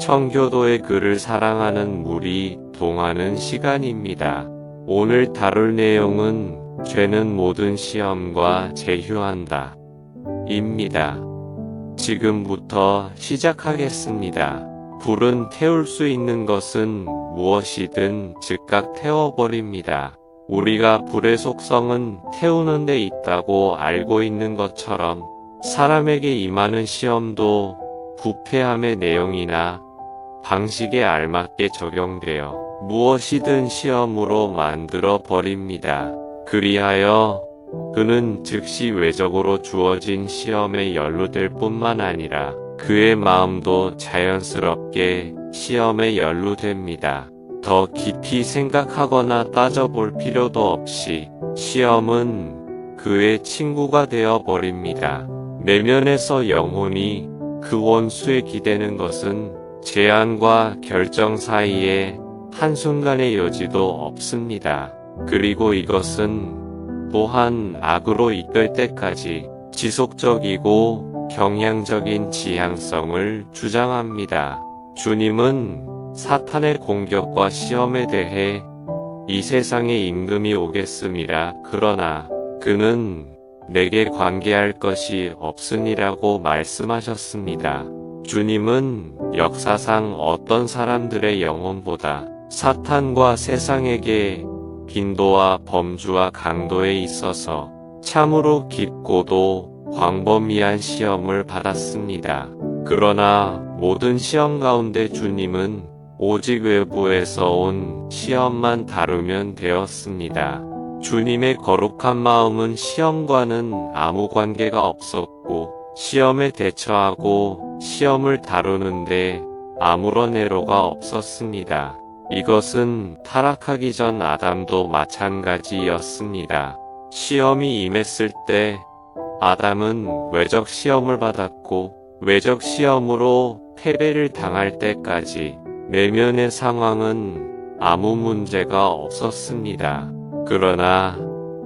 청교도의 그를 사랑하는 물이 동하는 시간입니다. 오늘 다룰 내용은 죄는 모든 시험과 제휴한다. 입니다. 지금부터 시작하겠습니다. 불은 태울 수 있는 것은 무엇이든 즉각 태워버립니다. 우리가 불의 속성은 태우는 데 있다고 알고 있는 것처럼 사람에게 임하는 시험도 부패함의 내용이나 방식에 알맞게 적용되어 무엇이든 시험으로 만들어 버립니다. 그리하여 그는 즉시 외적으로 주어진 시험에 연루될 뿐만 아니라 그의 마음도 자연스럽게 시험에 연루됩니다. 더 깊이 생각하거나 따져볼 필요도 없이 시험은 그의 친구가 되어 버립니다. 내면에서 영혼이 그 원수에 기대는 것은 제안과 결정 사이에 한순간의 여지도 없습니다. 그리고 이것은 또한 악으로 이끌 때까지 지속적이고 경향적인 지향성을 주장합니다. 주님은 사탄의 공격과 시험에 대해 이 세상에 임금이 오겠음이라 그러나 그는 내게 관계할 것이 없으니라고 말씀하셨습니다. 주님은 역사상 어떤 사람들의 영혼보다 사탄과 세상에게 빈도와 범주와 강도에 있어서 참으로 깊고도 광범위한 시험을 받았습니다. 그러나 모든 시험 가운데 주님은 오직 외부에서 온 시험만 다루면 되었습니다. 주님의 거룩한 마음은 시험과는 아무 관계가 없었고 시험에 대처하고 시험을 다루는데 아무런 애로가 없었습니다. 이것은 타락하기 전 아담도 마찬가지였습니다. 시험이 임했을 때 아담은 외적 시험을 받았고 외적 시험으로 패배를 당할 때까지 내면의 상황은 아무 문제가 없었습니다. 그러나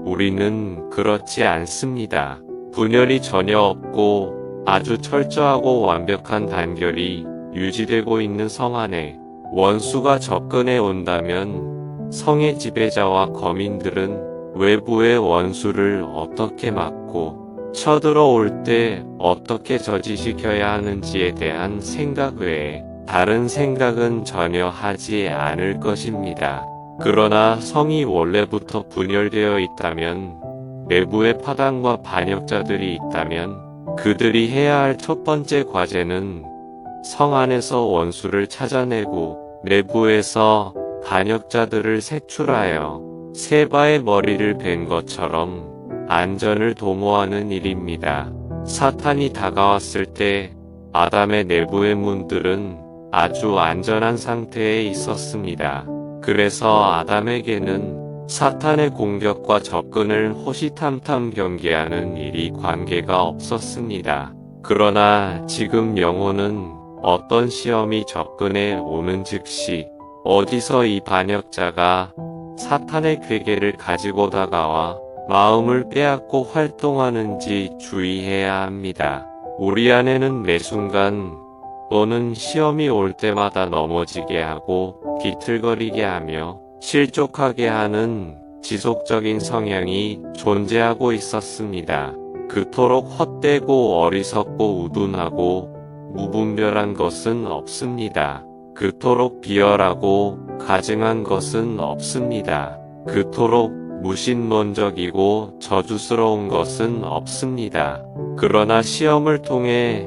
우리는 그렇지 않습니다. 분열이 전혀 없고 아주 철저하고 완벽한 단결이 유지되고 있는 성 안에 원수가 접근해 온다면 성의 지배자와 거민들은 외부의 원수를 어떻게 막고 쳐들어올 때 어떻게 저지시켜야 하는지에 대한 생각 외에 다른 생각은 전혀 하지 않을 것입니다. 그러나 성이 원래부터 분열되어 있다면 내부의 파당과 반역자들이 있다면 그들이 해야 할 첫 번째 과제는 성 안에서 원수를 찾아내고 내부에서 반역자들을 색출하여 세바의 머리를 벤 것처럼 안전을 도모하는 일입니다. 사탄이 다가왔을 때 아담의 내부의 문들은 아주 안전한 상태에 있었습니다. 그래서 아담에게는 사탄의 공격과 접근을 호시탐탐 경계하는 일이 관계가 없었습니다. 그러나 지금 영혼은 어떤 시험이 접근해 오는 즉시 어디서 이 반역자가 사탄의 괴계를 가지고 다가와 마음을 빼앗고 활동하는지 주의해야 합니다. 우리 안에는 매 순간 또는 시험이 올 때마다 넘어지게 하고 비틀거리게 하며 실족하게 하는 지속적인 성향이 존재하고 있었습니다. 그토록 헛되고 어리석고 우둔하고 무분별한 것은 없습니다. 그토록 비열하고 가증한 것은 없습니다. 그토록 무신론적이고 저주스러운 것은 없습니다. 그러나 시험을 통해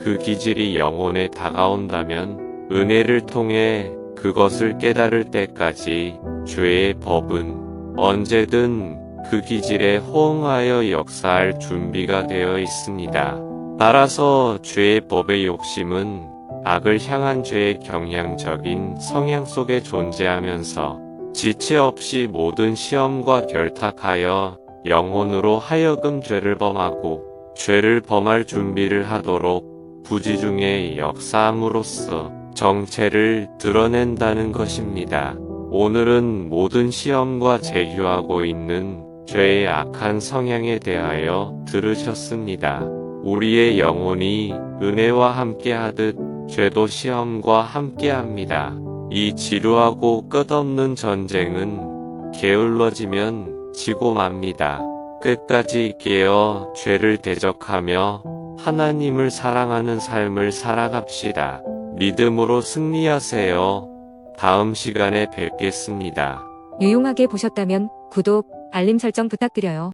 그 기질이 영혼에 다가온다면 은혜를 통해 그것을 깨달을 때까지 죄의 법은 언제든 그 기질에 호응하여 역사할 준비가 되어 있습니다. 따라서 죄의 법의 욕심은 악을 향한 죄의 경향적인 성향 속에 존재하면서 지체 없이 모든 시험과 결탁하여 영혼으로 하여금 죄를 범하고 죄를 범할 준비를 하도록 부지중의 역사함으로써 정체를 드러낸다는 것입니다. 오늘은 모든 시험과 제휴하고 있는 죄의 악한 성향에 대하여 들으셨습니다. 우리의 영혼이 은혜와 함께 하듯 죄도 시험과 함께 합니다. 이 지루하고 끝없는 전쟁은 게을러지면 지고 맙니다. 끝까지 깨어 죄를 대적하며 하나님을 사랑하는 삶을 살아갑시다. 믿음으로 승리하세요. 다음 시간에 뵙겠습니다. 유용하게 보셨다면 구독, 알림 설정 부탁드려요.